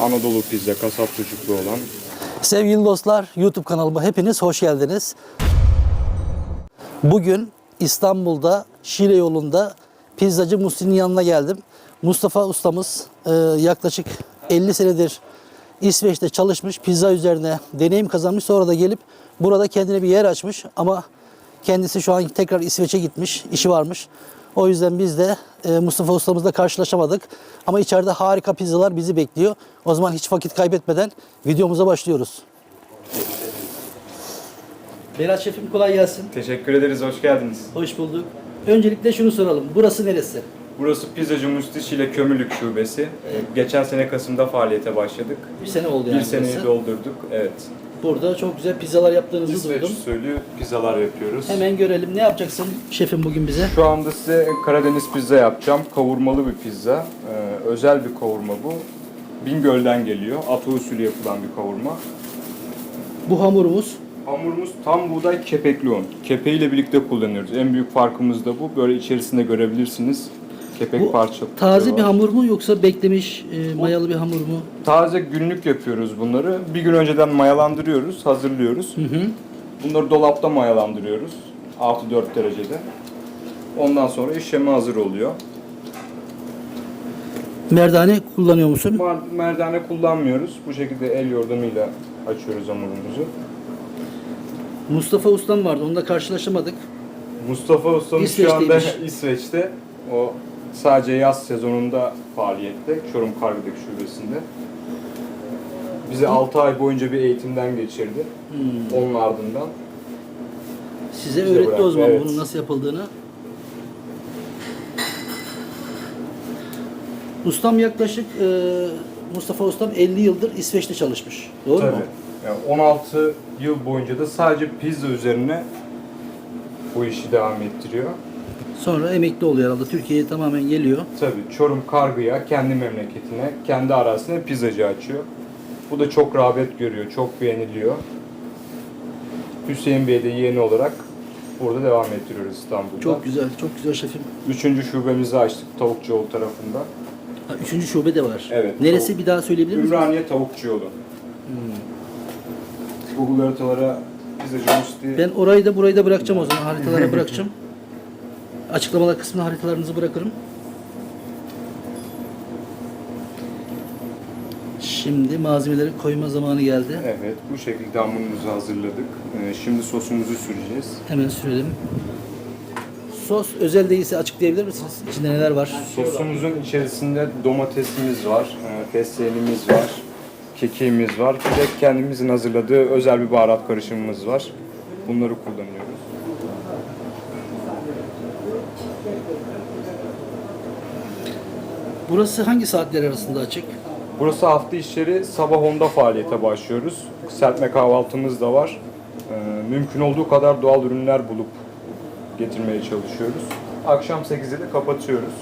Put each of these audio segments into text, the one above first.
Anadolu pizza, kasap sucuklu olan. Sevgili dostlar, YouTube kanalıma hepiniz hoş geldiniz. Bugün İstanbul'da Şile yolunda pizzacı Musti'nin yanına geldim. Mustafa ustamız e, yaklaşık 50 senedir İsveç'te çalışmış, pizza üzerine deneyim kazanmış. Sonra da gelip burada kendine bir yer açmış ama kendisi şu an tekrar İsveç'e gitmiş, işi varmış. O yüzden biz de e, Mustafa ustamızla karşılaşamadık. Ama içeride harika pizzalar bizi bekliyor. O zaman hiç vakit kaybetmeden videomuza başlıyoruz. Berat Şefim kolay gelsin. Teşekkür ederiz, hoş geldiniz. Hoş bulduk. Öncelikle şunu soralım. Burası neresi? Burası Pizzacı Musti Şile Kömürlük Şubesi. Geçen sene Kasım'da faaliyete başladık. Bir sene oldu yani Bir seneyi burası. doldurduk, evet. Burada çok güzel pizzalar yaptığınızı İsveç duydum. usulü pizzalar yapıyoruz. Hemen görelim. Ne yapacaksın şefim bugün bize? Şu anda size Karadeniz pizza yapacağım. Kavurmalı bir pizza. Ee, özel bir kavurma bu. Bingöl'den geliyor. Atı usulü yapılan bir kavurma. Bu hamurumuz. Hamurumuz tam buğday kepekli un. Kepeğiyle birlikte kullanıyoruz. En büyük farkımız da bu. Böyle içerisinde görebilirsiniz. Kepek Bu parça. taze bir hamur mu yoksa beklemiş e, mayalı bir hamur mu? Taze günlük yapıyoruz bunları. Bir gün önceden mayalandırıyoruz, hazırlıyoruz. Hı hı. Bunları dolapta mayalandırıyoruz. 6-4 derecede. Ondan sonra işleme hazır oluyor. Merdane kullanıyor musun? Mar- Merdane kullanmıyoruz. Bu şekilde el yordamıyla açıyoruz hamurumuzu. Mustafa Ustam vardı. Onunla karşılaşamadık. Mustafa ustamız şu anda İsveç'teymiş. İsveç'te. O sadece yaz sezonunda faaliyette. Çorum Kargıdaki şubesinde. Bizi 6 ay boyunca bir eğitimden geçirdi. Hmm. Onun ardından Size Bize öğretti o bıraktı, zaman evet. bunun nasıl yapıldığını. Ustam yaklaşık e, Mustafa Ustam 50 yıldır İsveç'te çalışmış. Doğru Tabii. mu? Yani 16 yıl boyunca da sadece pizza üzerine bu işi devam ettiriyor. Sonra emekli oluyor herhalde. Türkiye'ye tamamen geliyor. Tabii Çorum Kargı'ya, kendi memleketine, kendi arasına pizzacı açıyor. Bu da çok rağbet görüyor, çok beğeniliyor. Hüseyin Bey de yeğeni olarak burada devam ettiriyoruz İstanbul'da. Çok güzel, çok güzel şefim. Üçüncü şubemizi açtık Tavukçuoğlu tarafında. Ha, üçüncü şube de var. Evet, Neresi tavuk- bir daha söyleyebilir misiniz? Ümraniye Tavukçuoğlu. Google haritalara pizzacı Ben orayı da burayı da bırakacağım o zaman. Haritalara bırakacağım. Açıklamalar kısmına haritalarınızı bırakırım. Şimdi malzemeleri koyma zamanı geldi. Evet, bu şekilde hamurumuzu hazırladık. Ee, Şimdi sosumuzu süreceğiz. Hemen sürelim. Sos özel değilse açıklayabilir misiniz? İçinde neler var? Sosumuzun içerisinde domatesimiz var, e, fesleğenimiz var, kekiğimiz var. Bir de kendimizin hazırladığı özel bir baharat karışımımız var. Bunları kullanıyoruz. Burası hangi saatler arasında açık? Burası hafta işleri sabah 10'da faaliyete başlıyoruz. Serpme kahvaltımız da var. Ee, Mümkün olduğu kadar doğal ürünler bulup getirmeye çalışıyoruz. Akşam 8'de de kapatıyoruz.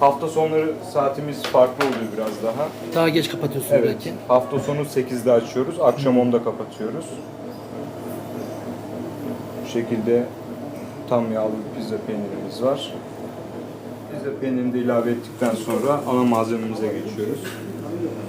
Hafta sonları saatimiz farklı oluyor biraz daha. Daha geç kapatıyorsunuz Evet, belki. hafta sonu 8'de açıyoruz, akşam 10'da kapatıyoruz. Bu şekilde tam yağlı bir pizza peynirimiz var. Pizza peynirini de ilave ettikten sonra ana malzememize geçiyoruz.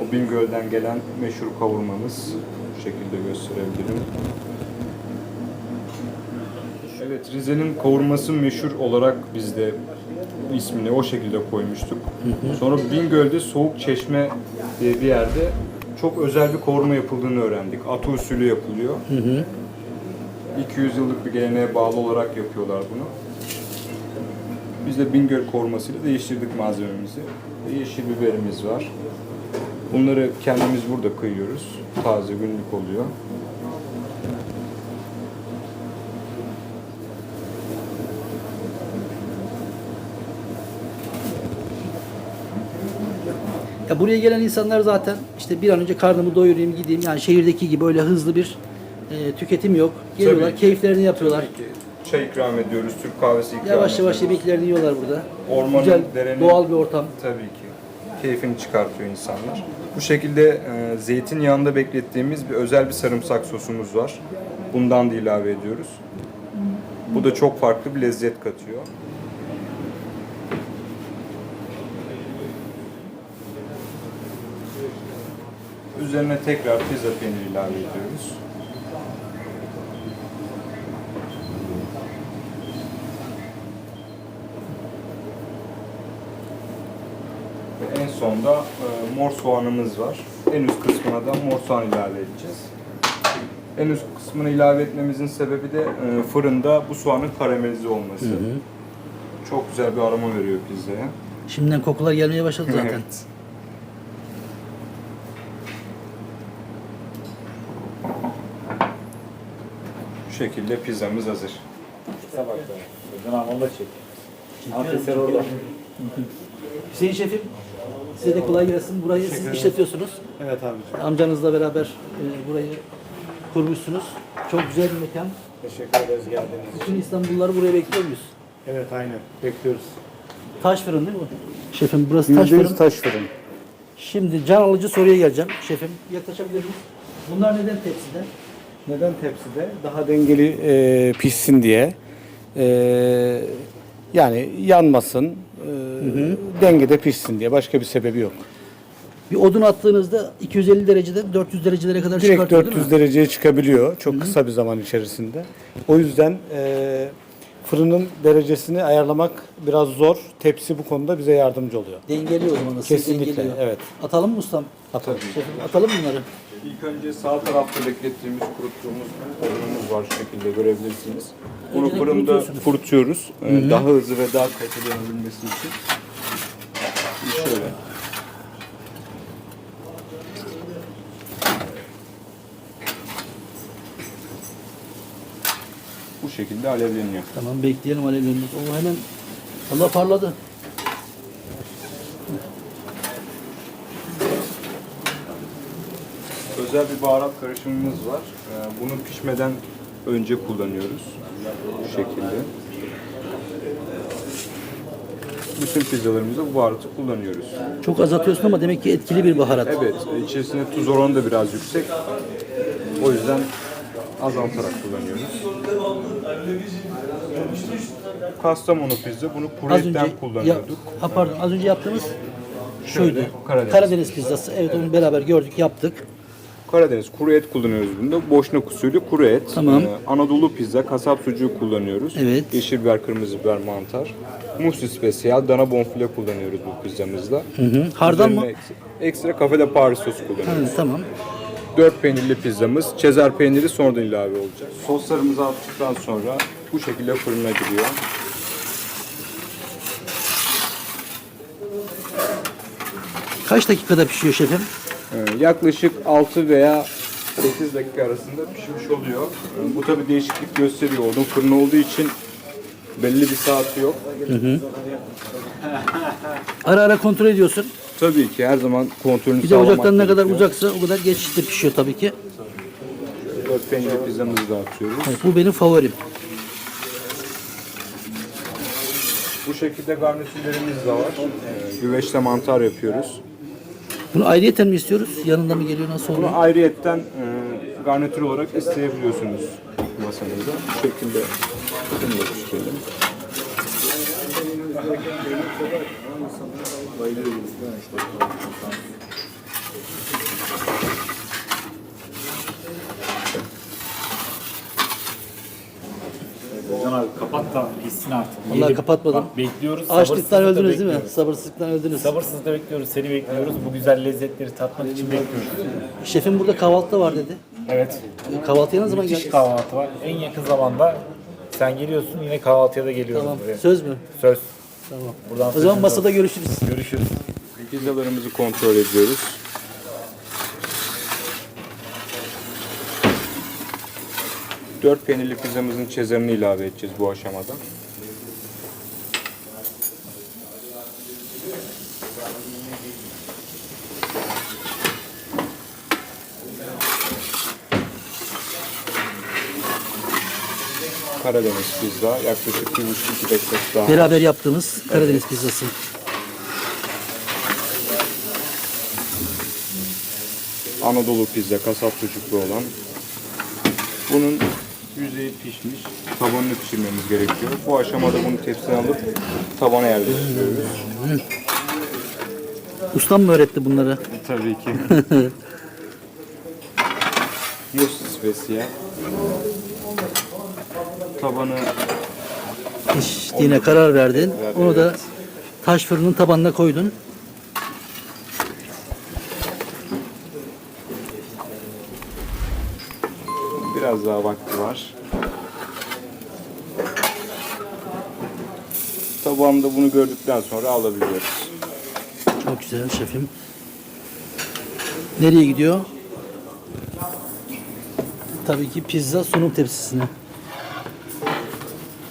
O Bingöl'den gelen meşhur kavurmamız. Bu şekilde gösterebilirim. Evet, Rize'nin kavurması meşhur olarak biz de ismini o şekilde koymuştuk. Sonra Bingöl'de Soğuk Çeşme diye bir yerde çok özel bir kavurma yapıldığını öğrendik. Atı usulü yapılıyor. 200 yıllık bir geleneğe bağlı olarak yapıyorlar bunu. Biz de Bingöl kavurmasıyla değiştirdik malzememizi. Yeşil biberimiz var. Bunları kendimiz burada kıyıyoruz. Taze günlük oluyor. Ya buraya gelen insanlar zaten işte bir an önce karnımı doyurayım gideyim. Yani şehirdeki gibi öyle hızlı bir e, tüketim yok. Geliyorlar, Tabii keyiflerini yapıyorlar. Tabii ki Çay ikram ediyoruz, Türk kahvesi ikram Yavaş yavaş ediyoruz. yemeklerini yiyorlar burada. Ormanın, Güzel, derenin- doğal bir ortam. Tabii ki. Keyfini çıkartıyor insanlar. Bu şekilde e, zeytinyağında beklettiğimiz bir özel bir sarımsak sosumuz var. Bundan da ilave ediyoruz. Bu da çok farklı bir lezzet katıyor. Üzerine tekrar pizza peyniri ilave ediyoruz. Ve en sonda e, mor soğanımız var. En üst kısmına da mor soğan ilave edeceğiz. En üst kısmını ilave etmemizin sebebi de e, fırında bu soğanın karamelize olması. Çok güzel bir aroma veriyor pizzaya. Şimdiden kokular gelmeye başladı zaten. Evet. Bu şekilde pizzamız hazır. Özden abi onu da çek. Ateşler orada. Hüseyin Şefim, size de kolay gelsin. Burayı siz işletiyorsunuz. Evet abiciğim. Amcanızla beraber e, burayı kurmuşsunuz. Çok güzel bir mekan. Teşekkür ederiz geldiğiniz için. Bütün İstanbulluları buraya bekliyor muyuz? Evet aynen. Bekliyoruz. Taş fırın değil mi? Şefim burası taş fırın. taş fırın. Şimdi can alıcı soruya geleceğim. Şefim yaklaşabilir miyiz? Bunlar neden tepside? Neden tepside? Daha dengeli e, pişsin diye. E, yani yanmasın. E, dengede pişsin diye. Başka bir sebebi yok. Bir odun attığınızda 250 dereceden 400 derecelere kadar Direkt çıkartıyor değil 400 mi? dereceye çıkabiliyor. Çok kısa bir zaman içerisinde. O yüzden e, fırının derecesini ayarlamak biraz zor. Tepsi bu konuda bize yardımcı oluyor. Dengeliyor o zaman. nasıl Kesinlikle, dengeliyor. evet. Atalım mı ustam? Atalım. Şefim atalım bunları. İlk önce sağ tarafta beklettiğimiz kuruttuğumuz odunumuz var şu şekilde görebilirsiniz. Bunu fırında kurutuyoruz. Ee, Daha hızlı ve daha kaliteli yanabilmesi için. Bir şöyle. Bu şekilde alevleniyor. Tamam bekleyelim alevlerimiz. O hemen Allah parladı. Özel bir baharat karışımımız var. Ee, Bunu pişmeden önce kullanıyoruz. Bu şekilde. Bütün pizzalarımızda bu baharatı kullanıyoruz. Çok az atıyorsun ama demek ki etkili bir baharat. Evet, içerisinde tuz oranı da biraz yüksek. O yüzden azaltarak kullanıyoruz. Kastamonu pizza, bunu Az önce kuruyetten ya, kullanıyorduk. ha pardon az önce yaptığımız şuydu. Karadeniz. Karadeniz pizzası. Evet onu beraber gördük, yaptık. Karadeniz kuru et kullanıyoruz bunda. Boşnak usulü kuru et. Tamam. Ee, Anadolu pizza, kasap sucuğu kullanıyoruz. Evet. Yeşil biber, kırmızı biber, mantar. Musi spesiyal, dana bonfile kullanıyoruz bu pizzamızda. Hı hı. Hardal mı? Ekstra, ekstra kafede Paris sosu kullanıyoruz. Ha, tamam. Dört peynirli pizzamız. Çezar peyniri sonradan ilave olacak. Soslarımızı attıktan sonra bu şekilde fırına giriyor. Kaç dakikada pişiyor şefim? Ee, yaklaşık 6 veya 8 dakika arasında pişmiş oluyor. Ee, bu tabi değişiklik gösteriyor. Odun fırını olduğu için belli bir saati yok. Ara ara kontrol ediyorsun. Tabii ki her zaman kontrolünü Bir de sağlamak ocaktan ne kadar gerekiyor. uzaksa o kadar geç de pişiyor tabii ki. Dört peynirli pizzamızı da atıyoruz. Evet, bu benim favorim. Bu şekilde garnitürlerimiz de var. Ee, güveçte mantar yapıyoruz. Bunu ayrıyeten mi istiyoruz? Yanında mı geliyor? Nasıl oluyor? Bunu ayrıyetten e, garnitür olarak isteyebiliyorsunuz masanızda. Bu şekilde bunu da pişirelim. Ozan abi kapat da gitsin artık. Vallahi kapatmadım. Bak, bekliyoruz. Açlıktan sabırsızlıkla öldünüz değil mi? bekliyoruz. Sabırsızlıktan öldünüz. Sabırsızlıkla bekliyoruz. Seni bekliyoruz. Bu güzel lezzetleri tatmak için bekliyoruz. Şefim burada kahvaltı da var dedi. Evet. Kahvaltıya ne zaman Müthiş geldiniz? kahvaltı var. En yakın zamanda sen geliyorsun yine kahvaltıya da geliyoruz Tamam. buraya. Söz mü? Söz. Tamam. Buradan O zaman sözümüz masada olsun. görüşürüz. görüşürüz. Pizzalarımızı kontrol ediyoruz. Dört peynirli pizzamızın çezerini ilave edeceğiz bu aşamada. Karadeniz pizza yaklaşık bir buçuk iki dakika daha. Beraber yaptığımız Karadeniz pizzası. Anadolu pizza, kasap sucuklu olan. Bunun yüzeyi pişmiş, tabanını pişirmemiz gerekiyor. Bu aşamada bunu tepsiye alıp tabana yerleştiriyoruz. Ustam mı öğretti bunları? Tabii ki. Musti spesiyel. Tabanı Piştiğine karar verdin. Onu da taş fırının tabanına koydun. Biraz daha vakti var. Tabağımda bunu gördükten sonra alabiliyoruz. Çok güzel şefim. Nereye gidiyor? Tabii ki pizza sunum tepsisine.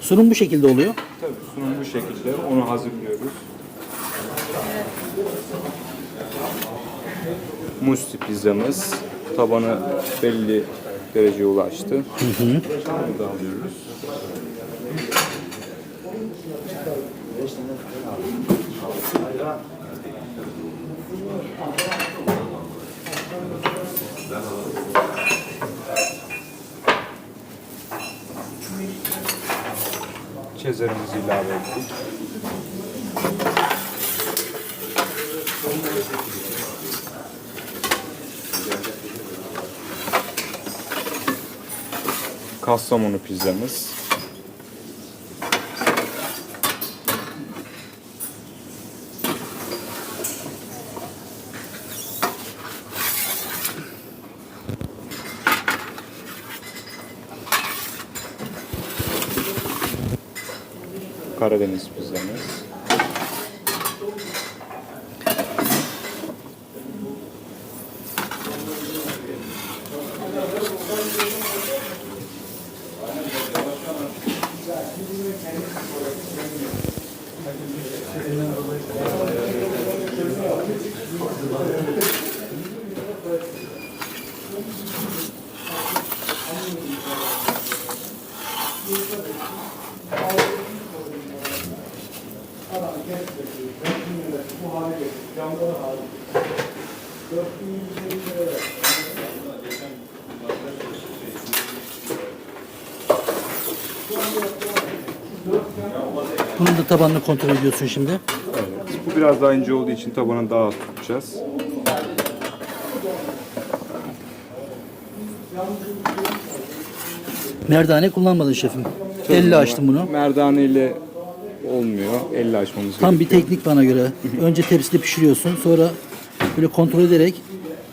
Sunum bu şekilde oluyor. Tabii sunum bu şekilde. Onu hazırlıyoruz. Musti pizzamız. Tabanı belli dereceye ulaştı. Bunu da alıyoruz. Çezerimizi ilave ettik. Kastamonu pizzamız. Karadeniz pizzamız. Bunun da tabanını kontrol ediyorsun şimdi. Evet. Bu biraz daha ince olduğu için tabanı daha az tutacağız. Merdane kullanmadın şefim. Elle açtım bunu. Merdane ile olmuyor. Elle açmamız Tam bir gerekiyor. teknik bana göre. Önce tepside pişiriyorsun. Sonra böyle kontrol ederek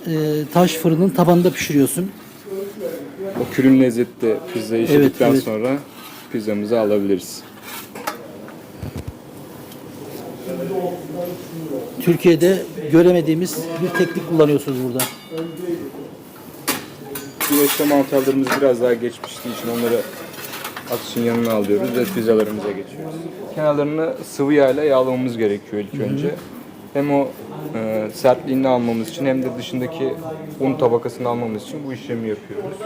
e, taş fırının tabanında pişiriyorsun. O külün lezzette pizza işledikten evet. sonra pizzamızı alabiliriz. Türkiye'de göremediğimiz bir teknik kullanıyorsunuz burada. Güveçte mantarlarımız biraz daha geç piştiği için onları atışın yanına alıyoruz ve pizzalarımıza geçiyoruz. Kenarlarını sıvı yağla yağlamamız gerekiyor ilk önce. Hem o e, sertliğini almamız için hem de dışındaki un tabakasını almamız için bu işlemi yapıyoruz.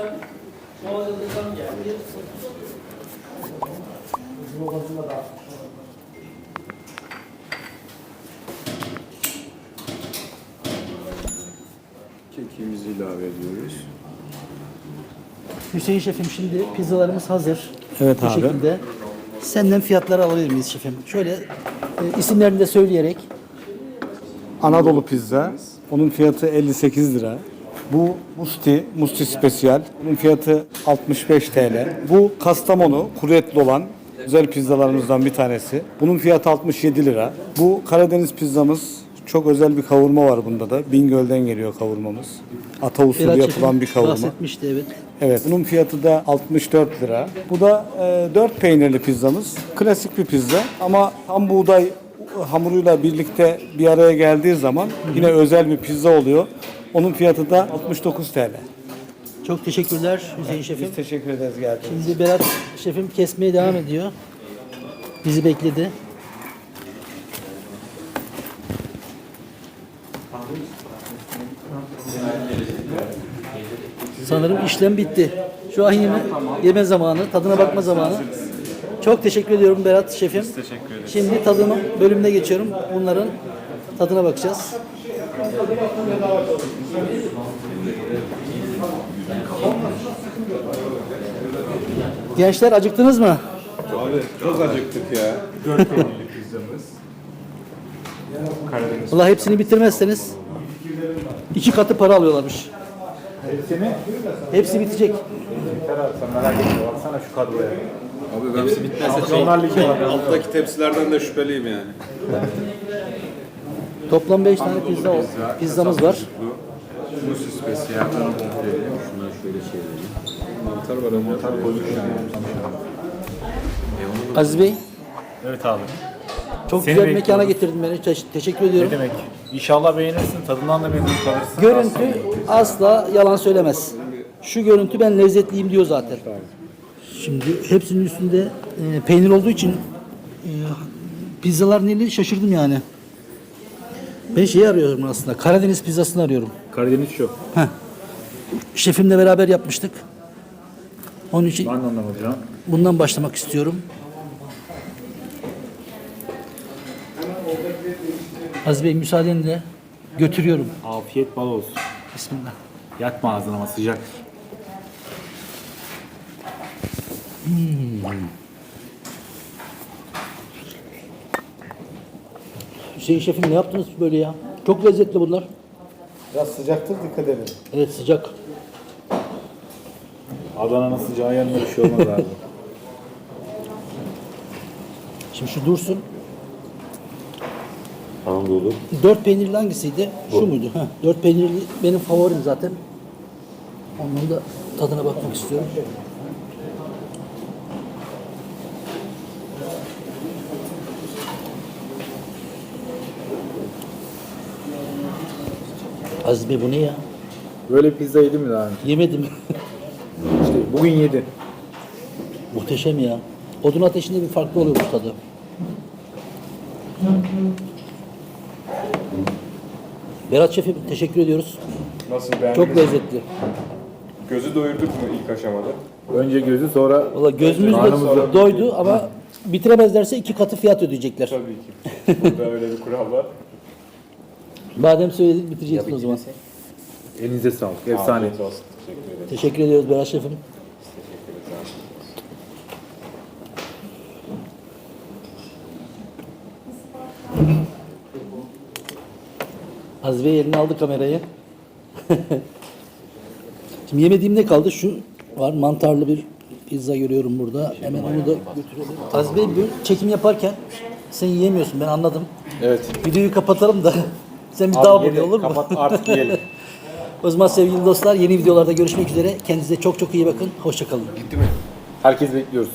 Kekiğimizi ilave ediyoruz. Hüseyin şefim şimdi pizzalarımız hazır. Evet Bu abi. şekilde. Senden fiyatları alabilir miyiz şefim? Şöyle e, isimlerini de söyleyerek. Anadolu pizza. Onun fiyatı 58 lira. Bu Musti, Musti Spesiyal. Bunun fiyatı 65 TL. Bu Kastamonu, kuru etli olan güzel pizzalarımızdan bir tanesi. Bunun fiyatı 67 lira. Bu Karadeniz pizzamız. Çok özel bir kavurma var bunda da. Bingöl'den geliyor kavurmamız. Ata usulü yapılan bir kavurma. bahsetmişti evet. Evet, bunun fiyatı da 64 lira. Bu da e, 4 peynirli pizzamız. Klasik bir pizza ama ham buğday hamuruyla birlikte bir araya geldiği zaman yine özel bir pizza oluyor. Onun fiyatı da 69 TL. Çok teşekkürler Hüseyin şefim. Biz teşekkür ederiz geldiğiniz Şimdi Berat şefim kesmeye devam ediyor. Bizi bekledi. Sanırım işlem bitti. Şu an yeme, yeme zamanı, tadına bakma zamanı. Çok teşekkür ediyorum Berat şefim. Teşekkür ederiz. Şimdi tadımı bölümüne geçiyorum. Bunların tadına bakacağız. Gençler acıktınız mı? Abi çok acıktık ya. Dört peynirli pizzamız. Karadeniz Valla hepsini bitirmezseniz iki katı para alıyorlarmış. Hepsini Hepsi bitecek. Abi sen merak etme. Baksana şu kadroya. Abi hepsi bitmezse Şampiyonlar Ligi var. alttaki tepsilerden de şüpheliyim yani. Toplam 5 tane pizza pizzamız var. Musi spesiyel. Şunları şöyle çevirelim. Mantar var ama. Mantar koyduk yani. Aziz Bey Evet abi. çok Seni güzel bir mekana bekliyoruz. getirdin beni. Te- teşekkür Ne ediyorum. demek? İnşallah beğenirsin. Tadından da memnun kalırsın. Görüntü asla yalan söylemez. Şu görüntü ben lezzetliyim diyor zaten. Şimdi hepsinin üstünde e, peynir olduğu için e, pizzalar neli şaşırdım yani. Ben şeyi arıyorum aslında. Karadeniz pizzasını arıyorum. Karadeniz şu. Heh. Şefimle beraber yapmıştık. Onun için Ben anlamadım. bundan başlamak istiyorum. Aziz Bey müsaadenle götürüyorum. Afiyet bal olsun. Bismillah. Yakma ağzını ama sıcak. Hüseyin şefim ne yaptınız böyle ya? Çok lezzetli bunlar. Biraz sıcaktır dikkat edin. Evet sıcak. Adana'nın sıcağı yanında bir şey olmaz abi. Şimdi şu dursun. Anadolu. Dört peynirli hangisiydi? Şu muydu? Heh, dört peynirli benim favorim zaten. Onun da tadına bakmak istiyorum. Aziz Bey bu ne ya? Böyle pizza yedin mi daha önce? Yemedim. Bugün yedin. Muhteşem ya. Odun ateşinde bir farklı oluyormuş tadı. Berat Şef'im teşekkür ediyoruz. Nasıl beğendiniz? Çok lezzetli. Gözü doyurduk mu ilk aşamada? Önce gözü sonra Valla gözümüz de doydu. doydu ama bitiremezlerse iki katı fiyat ödeyecekler. Tabii ki. Burada öyle bir kural var. Madem söyledik bitireceksin o zaman. elinize sağlık. Efsane. Afiyet olsun. Teşekkür ederim. Teşekkür ediyoruz Berat Şef'im. Aziz Bey eline aldı kamerayı. Şimdi yemediğim ne kaldı? Şu var mantarlı bir pizza görüyorum burada. Hemen onu da götürelim. Bey bu çekim yaparken sen yiyemiyorsun ben anladım. Evet. Videoyu kapatalım da sen bir Abi daha bul olur mu? Kapat artık yiyelim. O zaman sevgili dostlar yeni videolarda görüşmek üzere. Kendinize çok çok iyi bakın. Hoşçakalın. Herkes bekliyoruz.